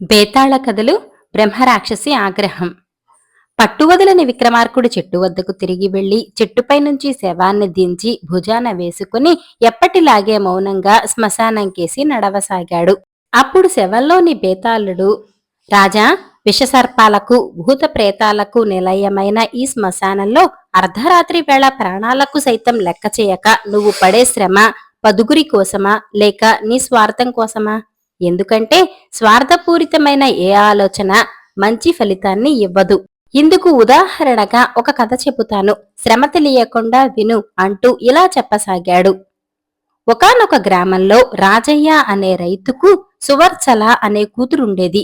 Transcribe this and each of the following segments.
బేతాళ కథలు బ్రహ్మరాక్షసి ఆగ్రహం. పట్టువదలని విక్రమార్కుడు చెట్టు వద్దకు తిరిగి వెళ్ళి చెట్టుపై నుంచి శవాన్ని దించి భుజాన వేసుకుని ఎప్పటిలాగే మౌనంగా శ్మశానంకేసి నడవసాగాడు. అప్పుడు శవంలోని బేతాళుడు రాజా విషసర్పాలకు భూత ప్రేతాలకు నిలయమైన ఈ శ్మశానంలో అర్ధరాత్రి వేళ ప్రాణాలకు సైతం లెక్క చేయక నువ్వు పడే శ్రమ పదుగురి కోసమా లేక నీ స్వార్థం కోసమా? ఎందుకంటే స్వార్థపూరితమైన ఏ ఆలోచన మంచి ఫలితాన్ని ఇవ్వదు. ఇందుకు ఉదాహరణగా ఒక కథ చెబుతాను. శ్రమ తెలియకుండా విను అంటూ ఇలా చెప్పసాగాడు. ఒకానొక గ్రామంలో రాజయ్య అనే రైతుకు సువర్చల అనే కూతురుండేది.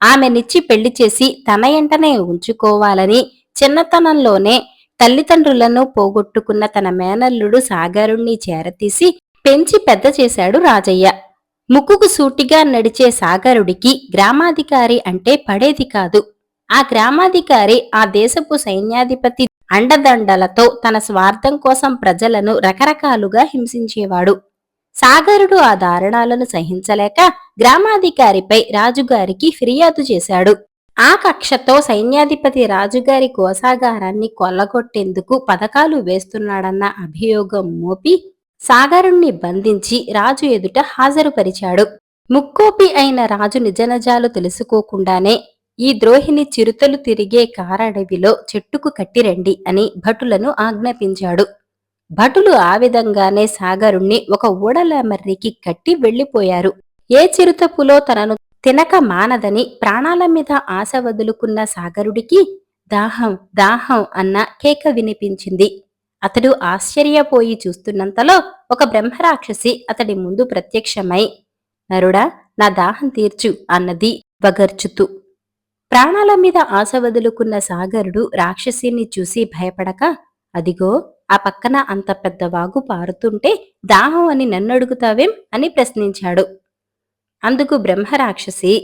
ఆమెనిచ్చి పెళ్ళి చేసి తన ఎంటనే ఉంచుకోవాలని చిన్నతనంలోనే తల్లిదండ్రులను పోగొట్టుకున్న తన మేనల్లుడు సాగరుణ్ణి చేరతీసి పెంచి పెద్ద చేశాడు రాజయ్య. ముక్కుకు సూటిగా నడిచే సాగరుడికి గ్రామాధికారి అంటే పడేది కాదు. ఆ గ్రామాధికారి ఆ దేశపు సైన్యాధిపతి అండదండలతో తన స్వార్థం కోసం ప్రజలను రకరకాలుగా హింసించేవాడు. సాగరుడు ఆ దారుణాలను సహించలేక గ్రామాధికారిపై రాజుగారికి ఫిర్యాదు చేశాడు. ఆ కక్షతో సైన్యాధిపతి రాజుగారి కోసాగారాన్ని కొల్లగొట్టేందుకు పథకాలు వేస్తున్నాడన్న అభియోగం మోపి సాగరుణ్ణి బంధించి రాజు ఎదుట హాజరుపరిచాడు. ముక్కోపి అయిన రాజు నిజనజాలు తెలుసుకోకుండానే ఈ ద్రోహిని చిరుతలు తిరిగే కారడవిలో చెట్టుకు కట్టిరండి అని భటులను ఆజ్ఞాపించాడు. భటులు ఆ విధంగానే సాగరుణ్ణి ఒక ఓడలమర్రికి కట్టి వెళ్ళిపోయారు ఏ చిరుతపులో తనను తినక మానదని ప్రాణాల మీద ఆశ వదులుకున్న సాగరుడికి దాహం దాహం అన్న కేక వినిపించింది. అతడు ఆశ్చర్యపోయి చూస్తున్నంతలో ఒక బ్రహ్మరాక్షసి అతడి ముందు ప్రత్యక్షమై నరుడా నా దాహం తీర్చు అన్నది వగర్చుతూ. ప్రాణాల మీద ఆశ వదులుకున్న సాగరుడు రాక్షసిని చూసి భయపడక అదిగో ఆ పక్కన అంత పెద్ద వాగు పారుతుంటే దాహం అని నన్నడుగుతావేం? అని ప్రశ్నించాడు. అందుకు బ్రహ్మరాక్షసి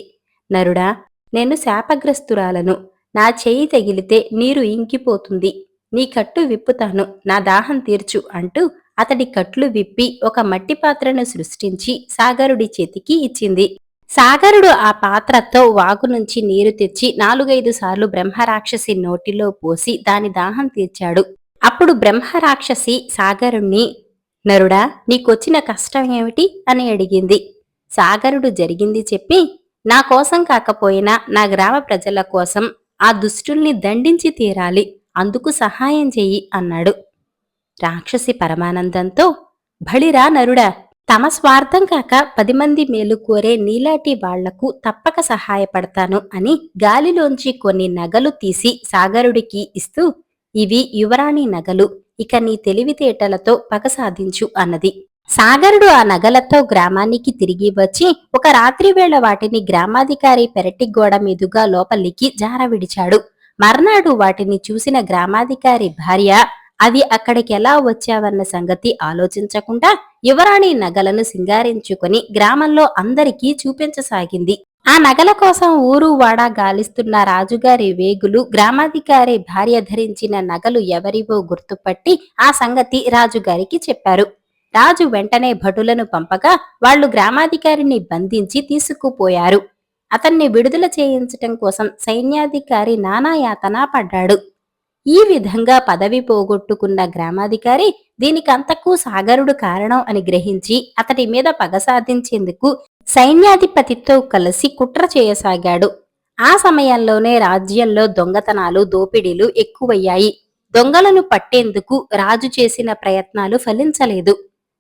నరుడా నేను శాపగ్రస్తురాలను. నా చేయి తగిలితే నీరు ఇంకిపోతుంది. నీ కట్టు విప్పుతాను నా దాహం తీర్చు అంటూ అతడి కట్లు విప్పి ఒక మట్టి పాత్రను సృష్టించి సాగరుడి చేతికి ఇచ్చింది. సాగరుడు ఆ పాత్రతో వాగు నుంచి నీరు తెచ్చి నాలుగైదు సార్లు బ్రహ్మరాక్షసి నోటిలో పోసి దాని దాహం తీర్చాడు. అప్పుడు బ్రహ్మరాక్షసి సాగరుణ్ణి నరుడా నీకొచ్చిన కష్టం ఏమిటి? అని అడిగింది. సాగరుడు జరిగింది చెప్పి నా కోసం కాకపోయినా నా గ్రామ ప్రజల కోసం ఆ దుష్టుల్ని దండించి తీరాలి. అందుకు సహాయం చెయ్యి అన్నాడు. రాక్షసి పరమానందంతో భళిరా నరుడా. తమ స్వార్థం కాక పది మంది మేలు కోరే నీలాటి వాళ్ళకు తప్పక సహాయపడతాను అని గాలిలోంచి కొన్ని నగలు తీసి సాగరుడికి ఇస్తూ ఇవి యువరాణి నగలు. ఇక నీ తెలివితేటలతో పగ సాధించు అన్నది. సాగరుడు ఆ నగలతో గ్రామానికి తిరిగి వచ్చి ఒక రాత్రి వేళ వాటిని గ్రామాధికారి పెరటి గోడ మీదుగా లోపలికి జారవిడిచాడు. మర్నాడు వాటిని చూసిన గ్రామాధికారి భార్య అవి అక్కడికి ఎలా వచ్చావన్న సంగతి ఆలోచించకుండా యువరాణి నగలను సింగారించుకొని గ్రామంలో అందరికీ చూపించసాగింది. ఆ నగల కోసం ఊరు వాడా గాలిస్తున్న రాజుగారి వేగులు గ్రామాధికారి భార్య ధరించిన నగలు ఎవరివో గుర్తుపట్టి ఆ సంగతి రాజుగారికి చెప్పారు. రాజు వెంటనే భటులను పంపగా వాళ్ళు గ్రామాధికారిని బంధించి తీసుకుపోయారు. అతన్ని విడుదల చేయించటం కోసం సైన్యాధికారి నానాయాతన పడ్డాడు. ఈ విధంగా పదవి పోగొట్టుకున్న గ్రామాధికారి దీనికంతకు సాగరుడు కారణం అని గ్రహించి అతడి మీద పగ సాధించేందుకు సైన్యాధిపతితో కలిసి కుట్ర చేయసాగాడు. ఆ సమయంలోనే రాజ్యంలో దొంగతనాలు దోపిడీలు ఎక్కువయ్యాయి. దొంగలను పట్టేందుకు రాజు చేసిన ప్రయత్నాలు ఫలించలేదు.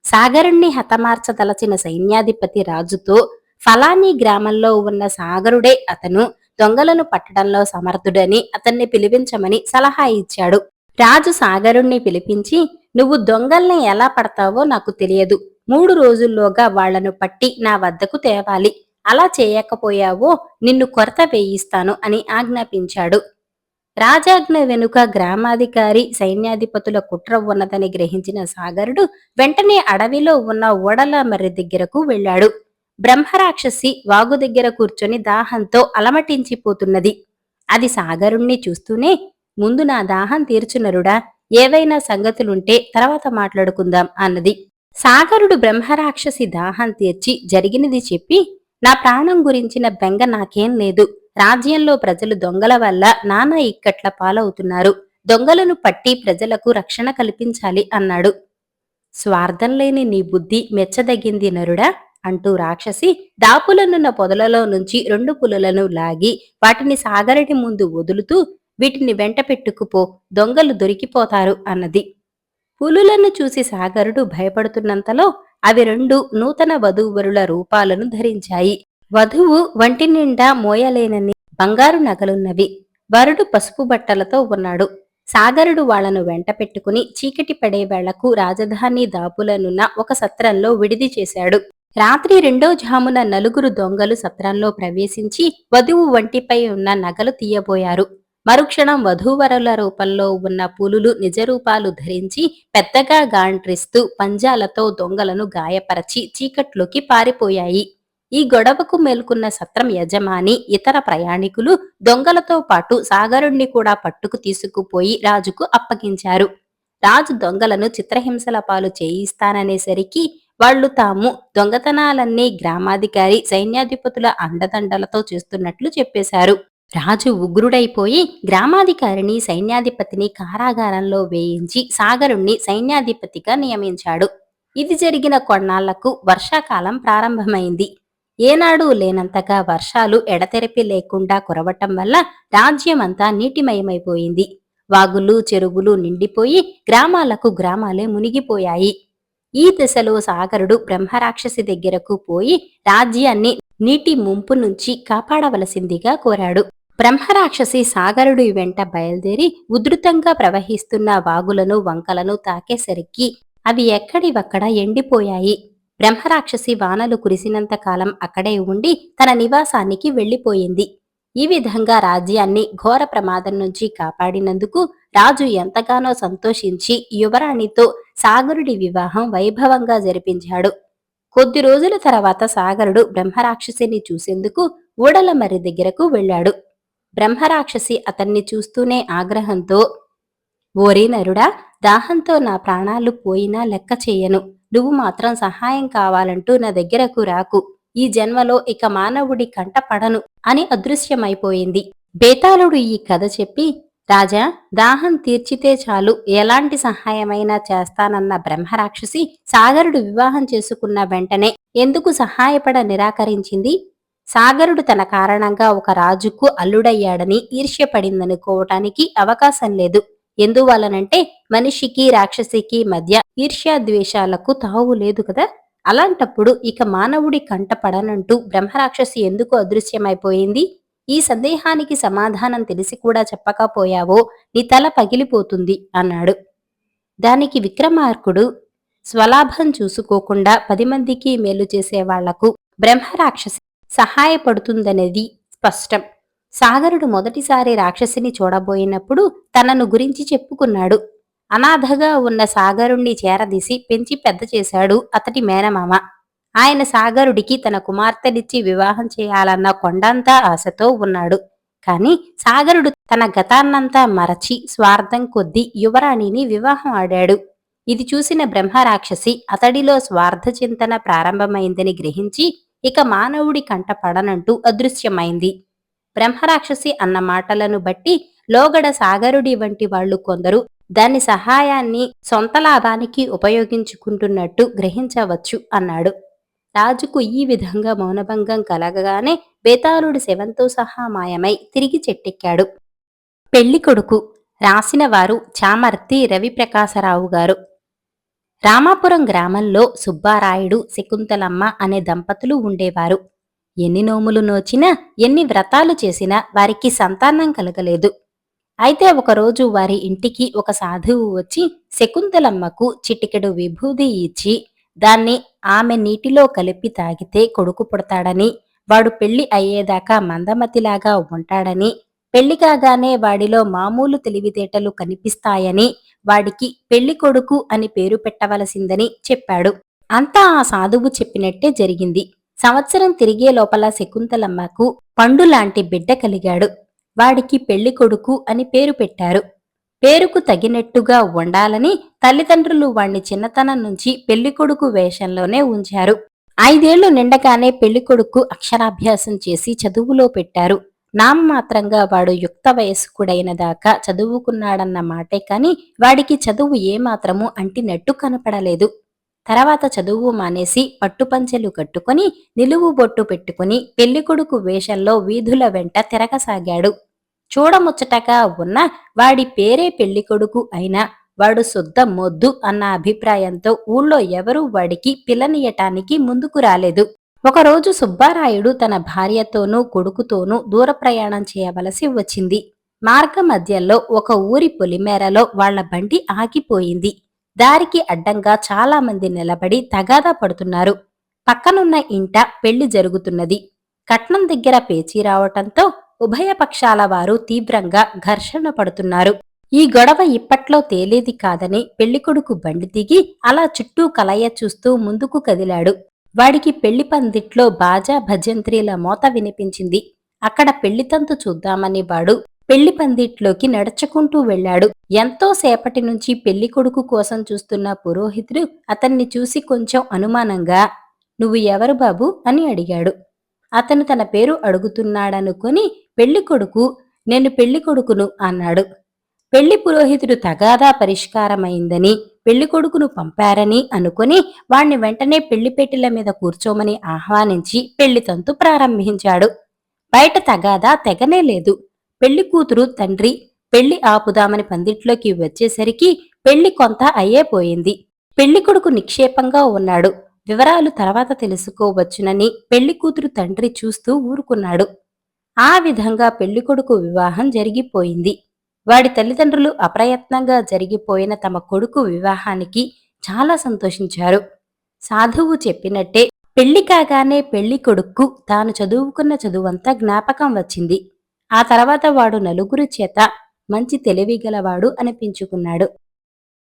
సాగరుణ్ణి హతమార్చదలచిన సైన్యాధిపతి రాజుతో ఫలానీ గ్రామంలో ఉన్న సాగరుడే అతను. దొంగలను పట్టడంలో సమర్థుడని అతన్ని పిలిపించమని సలహా ఇచ్చాడు. రాజు సాగరుణ్ణి పిలిపించి నువ్వు దొంగల్ని ఎలా పడతావో నాకు తెలియదు. మూడు రోజుల్లోగా వాళ్ళను పట్టి నా వద్దకు తేవాలి. అలా చేయకపోయావో నిన్ను కొరత వేయిస్తాను అని ఆజ్ఞాపించాడు. రాజాజ్ఞ వెనుక గ్రామాధికారి సైన్యాధిపతుల కుట్ర ఉన్నదని గ్రహించిన సాగరుడు వెంటనే అడవిలో ఉన్న ఓడల మర్రి దగ్గరకు వెళ్ళాడు. బ్రహ్మరాక్షసి వాగు దగ్గర కూర్చొని దాహంతో అలమటించిపోతున్నది. అది సాగరుణ్ణి చూస్తూనే ముందు నా దాహం తీర్చునరుడా ఏవైనా సంగతులుంటే తర్వాత మాట్లాడుకుందాం అన్నది. సాగరుడు బ్రహ్మరాక్షసి దాహం తీర్చి జరిగినది చెప్పి నా ప్రాణం గురించిన బెంగ నాకేం లేదు. రాజ్యంలో ప్రజలు దొంగల వల్ల నానా ఇక్కట్ల పాలవుతున్నారు. దొంగలను పట్టి ప్రజలకు రక్షణ కల్పించాలి అన్నాడు. స్వార్థం లేని నీ బుద్ధి మెచ్చదగింది నరుడా అంటూ రాక్షసి దాపులనున్న పొదలలో నుంచి రెండు పులులను లాగి వాటిని సాగరటి ముందు వదులుతూ వీటిని వెంట పెట్టుకుపో దొంగలు దొరికిపోతారు అన్నది. పులులను చూసి సాగరుడు భయపడుతున్నంతలో అవి రెండు నూతన వధూవరుల రూపాలను ధరించాయి. వధువు వంటి నిండా మోయలేనని బంగారు నగలున్నవి. వరుడు పసుపు బట్టలతో ఉన్నాడు. సాగరుడు వాళ్ళను వెంట పెట్టుకుని చీకటి పడే వేళకు రాజధాని దాపులనున్న ఒక సత్రంలో విడిది చేశాడు. రాత్రి రెండో జామున నలుగురు దొంగలు సత్రంలో ప్రవేశించి వధువు వంటిపై ఉన్న నగలు తీయబోయారు. మరుక్షణం వధూవరుల రూపంలో ఉన్న పులులు నిజరూపాలు ధరించి పెద్దగా గాంట్రిస్తూ పంజాలతో దొంగలను గాయపరచి చీకట్లోకి పారిపోయాయి. ఈ గొడవకు మేల్కొన్న సత్రం యజమాని ఇతర ప్రయాణికులు దొంగలతో పాటు సాగరుణ్ణి కూడా పట్టుకు తీసుకుపోయి రాజుకు అప్పగించారు. రాజు దొంగలను చిత్రహింసల పాలు చేయిస్తాననేసరికి వాళ్ళు తాము దొంగతనాలన్నీ గ్రామాధికారి సైన్యాధిపతుల అండదండలతో చేస్తున్నట్లు చెప్పేశారు. రాజు ఉగ్రుడైపోయి గ్రామాధికారిని సైన్యాధిపతిని కారాగారంలో వేయించి సాగరుణ్ణి సైన్యాధిపతిగా నియమించాడు. ఇది జరిగిన కొన్నాళ్ళకు వర్షాకాలం ప్రారంభమైంది. ఏనాడు లేనంతగా వర్షాలు ఎడతెరపి లేకుండా కురవటం వల్ల రాజ్యమంతా నీటిమయమైపోయింది. వాగులు చెరువులు నిండిపోయి గ్రామాలకు గ్రామాలే మునిగిపోయాయి. ఈ దశలో సాగరుడు బ్రహ్మరాక్షసి దగ్గరకు పోయి రాజ్యాన్ని నీటి ముంపు నుంచి కాపాడవలసిందిగా కోరాడు. బ్రహ్మరాక్షసి సాగరుడి వెంట బయలుదేరి ఉధృతంగా ప్రవహిస్తున్న వాగులను వంకలను తాకేసరికి అవి ఎక్కడివక్కడ ఎండిపోయాయి. బ్రహ్మరాక్షసి వానలు కురిసినంత కాలం అక్కడే ఉండి తన నివాసానికి వెళ్ళిపోయింది ఈ విధంగా రాజ్యాన్ని ఘోర ప్రమాదం నుంచి కాపాడినందుకు రాజు ఎంతగానో సంతోషించి యువరాణితో సాగరుడి వివాహం వైభవంగా జరిపించాడు. కొద్ది రోజుల తర్వాత సాగరుడు బ్రహ్మరాక్షసిని చూసేందుకు ఊడలమర్రి దగ్గరకు వెళ్ళాడు. బ్రహ్మరాక్షసి అతన్ని చూస్తూనే ఆగ్రహంతో ఓరి నరుడా దాహంతో నా ప్రాణాలు పోయినా లెక్క చేయను. నువ్వు మాత్రం సహాయం కావాలంటూ నా దగ్గరకు రాకు. ఈ జన్మలో ఇక మానవుడి కంట పడను అని అదృశ్యమైపోయింది. బేతాళుడు ఈ కథ చెప్పి రాజా దాహం తీర్చితే చాలు. ఎలాంటి సహాయమైనా చేస్తానన్న బ్రహ్మరాక్షసి సాగరుడు వివాహం చేసుకున్న వెంటనే ఎందుకు సహాయపడ నిరాకరించింది? సాగరుడు తన కారణంగా ఒక రాజుకు అల్లుడయ్యాడని ఈర్ష్యపడిందనుకోవటానికి అవకాశం లేదు. ఎందువలనంటే మనిషికి రాక్షసికి మధ్య ఈర్ష్యాద్వేషాలకు తావు లేదు కదా. అలాంటప్పుడు ఇక మానవుడి కంట పడనంటూ బ్రహ్మరాక్షసి ఎందుకు అదృశ్యమైపోయింది? ఈ సందేహానికి సమాధానం తెలిసి కూడా చెప్పకపోయావో నీ తల పగిలిపోతుంది అన్నాడు. దానికి విక్రమార్కుడు స్వలాభం చూసుకోకుండా పది మందికి మేలు చేసే వాళ్ళకు బ్రహ్మరాక్షసి సహాయపడుతుందనేది స్పష్టం. సాగరుడు మొదటిసారి రాక్షసిని చూడబోయినప్పుడు తనను గురించి చెప్పుకున్నాడు. అనాథగా ఉన్న సాగరుణ్ణి చేరదీసి పెంచి పెద్ద చేశాడు అతడి మేనమామ. ఆయన సాగరుడికి తన కుమార్తెనిచ్చి వివాహం చేయాలన్న కొండంతా ఆశతో ఉన్నాడు. కాని సాగరుడు తన గతాన్నంతా మరచి స్వార్థం కొద్దీ యువరాణిని వివాహం ఆడాడు. ఇది చూసిన బ్రహ్మరాక్షసి అతడిలో స్వార్థ చింతన ప్రారంభమైందని గ్రహించి ఇక మానవుడి కంట పడనంటూ అదృశ్యమైంది. బ్రహ్మరాక్షసి అన్న మాటలను బట్టి లోగడ సాగరుడి వంటి వాళ్ళు కొందరు దాని సహాయాన్ని సొంత లాభానికి ఉపయోగించుకుంటున్నట్టు గ్రహించవచ్చు అన్నాడు. రాజుకు ఈ విధంగా మౌనభంగం కలగగానే బేతాళుడు శవంతో సహా మాయమై తిరిగి చెట్టెక్కాడు. పెళ్ళి కొడుకు చామర్తి రవిప్రకాశరావు గారు. రామాపురం గ్రామంలో సుబ్బారాయుడు శకుంతలమ్మ అనే దంపతులు ఉండేవారు. ఎన్ని నోములు నోచినా ఎన్ని వ్రతాలు చేసినా వారికి సంతానం కలగలేదు. అయితే ఒకరోజు వారి ఇంటికి ఒక సాధువు వచ్చి శకుంతలమ్మకు చిటికెడు విభూది ఇచ్చి దాన్ని ఆమె నీటిలో కలిపి తాగితే కొడుకు పుడతాడని వాడు పెళ్ళి అయ్యేదాకా మందమతిలాగా ఉంటాడని పెళ్ళి కాగానే వాడిలో మామూలు తెలివితేటలు కనిపిస్తాయని వాడికి పెళ్ళి కొడుకు అని పేరు పెట్టవలసిందని చెప్పాడు. అంతా ఆ సాధువు చెప్పినట్టే జరిగింది. సంవత్సరం తిరిగే లోపల శకుంతలమ్మకు పండు లాంటి బిడ్డ కలిగాడు. వాడికి పెళ్ళి కొడుకు అని పేరు పెట్టారు. పేరుకు తగినట్టుగా ఉండాలని తల్లిదండ్రులు వాణ్ణి చిన్నతనం నుంచి పెళ్ళి కొడుకు వేషంలోనే ఉంచారు. ఐదేళ్ళు నిండగానే పెళ్ళికొడుకు అక్షరాభ్యాసం చేసి చదువులో పెట్టారు. నామమాత్రంగా వాడు యుక్త వయస్కుడైన దాకా చదువుకున్నాడన్న మాటే కాని వాడికి చదువు ఏమాత్రము అంటినట్టు కనపడలేదు. తర్వాత చదువు మానేసి పట్టుపంచెలు కట్టుకొని నిలువు బొట్టు పెట్టుకుని పెళ్ళికొడుకు వేషంలో వీధుల వెంట తిరగసాగాడు. చూడముచ్చటగా ఉన్న వాడి పేరే పెళ్ళికొడుకు అయినా వాడు శుద్ధ మొద్దు అన్న అభిప్రాయంతో ఊళ్ళో ఎవరూ వాడికి పిల్లనియటానికి ముందుకు రాలేదు. ఒకరోజు సుబ్బారాయుడు తన భార్యతోనూ కొడుకుతోనూ దూర ప్రయాణం చేయవలసి వచ్చింది. మార్గ మధ్యలో ఒక ఊరి పొలిమేరలో వాళ్ళ బండి ఆగిపోయింది. దారికి అడ్డంగా చాలా మంది నిలబడి తగాదా పడుతున్నారు. పక్కనున్న ఇంట పెళ్ళి జరుగుతున్నది. కట్నం దగ్గర పేచీ రావటంతో ఉభయ పక్షాల వారు తీవ్రంగా ఘర్షణ పడుతున్నారు. ఈ గొడవ ఇప్పట్లో తేలేది కాదని పెళ్ళికొడుకు బండి దిగి అలా చుట్టూ కలయ చూస్తూ ముందుకు కదిలాడు. వాడికి పెళ్ళి పందిట్లో బాజా భజంత్రీల మోత వినిపించింది. అక్కడ పెళ్ళితంతు చూద్దామని వాడు పెళ్ళి పందిట్లోకి నడుచుకుంటూ వెళ్ళాడు. ఎంతో సేపటి నుంచి పెళ్ళి కొడుకు కోసం చూస్తున్న పురోహితుడు అతన్ని చూసి కొంచెం అనుమానంగా నువ్వు ఎవరు బాబు? అని అడిగాడు. అతను తన పేరు అడుగుతున్నాడనుకొని పెళ్ళి కొడుకు నేను పెళ్ళి కొడుకును అన్నాడు. పెళ్ళి పురోహితుడు తగాదా పరిష్కారమైందని పెళ్ళి కొడుకును పంపారని అనుకుని వాణ్ణి వెంటనే పెళ్ళి పెట్టెల మీద కూర్చోమని ఆహ్వానించి పెళ్ళి తంతు ప్రారంభించాడు. బయట తగాదా తెగనే లేదు. పెళ్ళి కూతురు తండ్రి పెళ్ళి ఆపుదామని పందిట్లోకి వచ్చేసరికి పెళ్ళి కొంత అయ్యేపోయింది పెళ్ళి కొడుకు నిక్షేపంగా ఉన్నాడు. వివరాలు తర్వాత తెలుసుకోవచ్చునని పెళ్ళి కూతురు తండ్రి చూస్తూ ఊరుకున్నాడు. ఆ విధంగా పెళ్ళికొడుకు వివాహం జరిగిపోయింది. వాడి తల్లిదండ్రులు అప్రయత్నంగా జరిగిపోయిన తమ కొడుకు వివాహానికి చాలా సంతోషించారు. సాధువు చెప్పినట్టే పెళ్ళి కాగానే పెళ్ళి కొడుక్కు తాను చదువుకున్న చదువంతా జ్ఞాపకం వచ్చింది. ఆ తర్వాత వాడు నలుగురు చేత మంచి తెలివిగలవాడు అనిపించుకున్నాడు.